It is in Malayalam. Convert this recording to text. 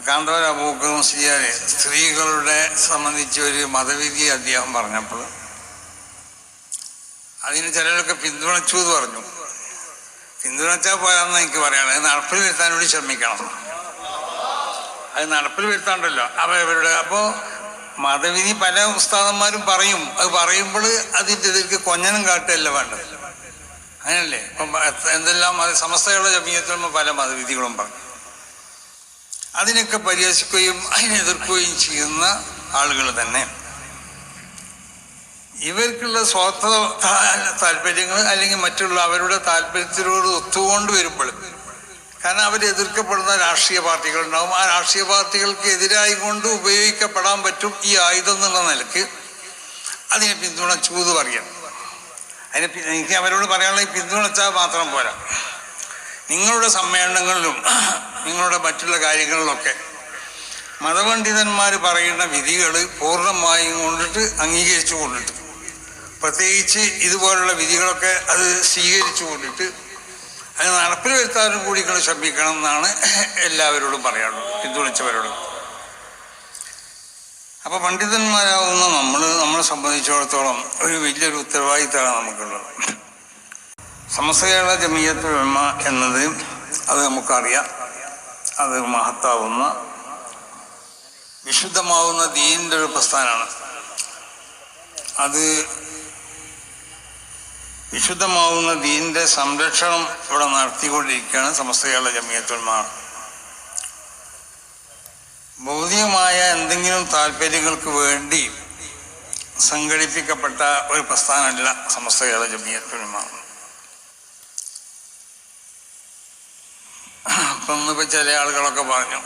കാന്തവര മുസ്ലിയാര് സ്ത്രീകളുടെ സംബന്ധിച്ച് ഒരു മതവിധി അദ്ദേഹം പറഞ്ഞപ്പോൾ അതിന് ചിലരൊക്കെ പിന്തുണച്ചു എന്ന് പറഞ്ഞു. പിന്തുണച്ചാൽ പോരാന്ന് എനിക്ക് പറയണം അത് നടപ്പിൽ വരുത്താൻ വേണ്ടി ശ്രമിക്കണം. അത് നടപ്പിൽ വരുത്താണ്ടല്ലോ. അവരവരുടെ അപ്പോൾ മതവിധി പല ഉസ്താദന്മാരും പറയും. അത് പറയുമ്പോൾ അതിന്റെ ഇതിലേക്ക് കൊഞ്ഞനും കാട്ടുകയല്ല വേണ്ടത്. അങ്ങനല്ലേ? ഇപ്പം എന്തെല്ലാം സമസ്തകളുടെ ജമീയത്തിലും പല മതവിധികളും പറഞ്ഞു. അതിനൊക്കെ പരിഹസിക്കുകയും അതിനെ എതിർക്കുകയും ചെയ്യുന്ന ആളുകൾ തന്നെ. ഇവർക്കുള്ള സ്വാർത്ഥ താല്പര്യങ്ങൾ അല്ലെങ്കിൽ മറ്റുള്ള അവരുടെ താല്പര്യത്തിനോട് ഒത്തുകൊണ്ട് വരുമ്പോൾ കാരണം അവർ എതിർക്കപ്പെടുന്ന രാഷ്ട്രീയ പാർട്ടികളുണ്ടാവും. ആ രാഷ്ട്രീയ പാർട്ടികൾക്ക് എതിരായി കൊണ്ട് ഉപയോഗിക്കപ്പെടാൻ പറ്റും ഈ ആയുധം എന്നുള്ള നിലയ്ക്ക് അതിനെ പിന്തുണച്ചു പറയാം അതിനെ എനിക്ക് അവരോട് പറയാനുള്ള പിന്തുണച്ചാൽ മാത്രം പോരാ. നിങ്ങളുടെ സമ്മേളനങ്ങളിലും നിങ്ങളുടെ മറ്റുള്ള കാര്യങ്ങളിലൊക്കെ മതപണ്ഡിതന്മാർ പറയുന്ന വിധികൾ പൂർണമായും കൊണ്ടിട്ട് അംഗീകരിച്ചു കൊണ്ടിട്ട് പ്രത്യേകിച്ച് ഇതുപോലുള്ള വിധികളൊക്കെ അത് സ്വീകരിച്ചു കൊണ്ടിട്ട് അത് നടപ്പിൽ വരുത്താനും കൂടി നിങ്ങൾ ശ്രമിക്കണം എന്നാണ് എല്ലാവരോടും പറയാനുള്ളത് പിന്തുണച്ചവരോടും. അപ്പൊ പണ്ഡിതന്മാരാവുന്ന നമ്മൾ നമ്മളെ സംബന്ധിച്ചിടത്തോളം ഒരു വലിയൊരു ഉത്തരവാദിത്തമാണ് നമുക്കുള്ളത്. സമസ്തകേരള ജമീയത്ത് ഉമ്മ എന്നത് അത് നമുക്കറിയാം. അത് മഹത്താവുന്ന വിശുദ്ധമാവുന്ന ദീനിന്റെ ഒരു പ്രസ്ഥാനമാണ്. അത് വിശുദ്ധമാവുന്ന ദീനിന്റെ സംരക്ഷണം ഇവിടെ നടത്തിക്കൊണ്ടിരിക്കുകയാണ് സമസ്തകേരള ജമീയത്ത് ഉലമ. ഭൗതികമായ എന്തെങ്കിലും താല്പര്യങ്ങൾക്ക് വേണ്ടി സംഘടിപ്പിക്കപ്പെട്ട ഒരു പ്രസ്ഥാനമല്ല സമസ്ത കേരള ഇന്നിപ്പോൾ ചില ആളുകളൊക്കെ പറഞ്ഞു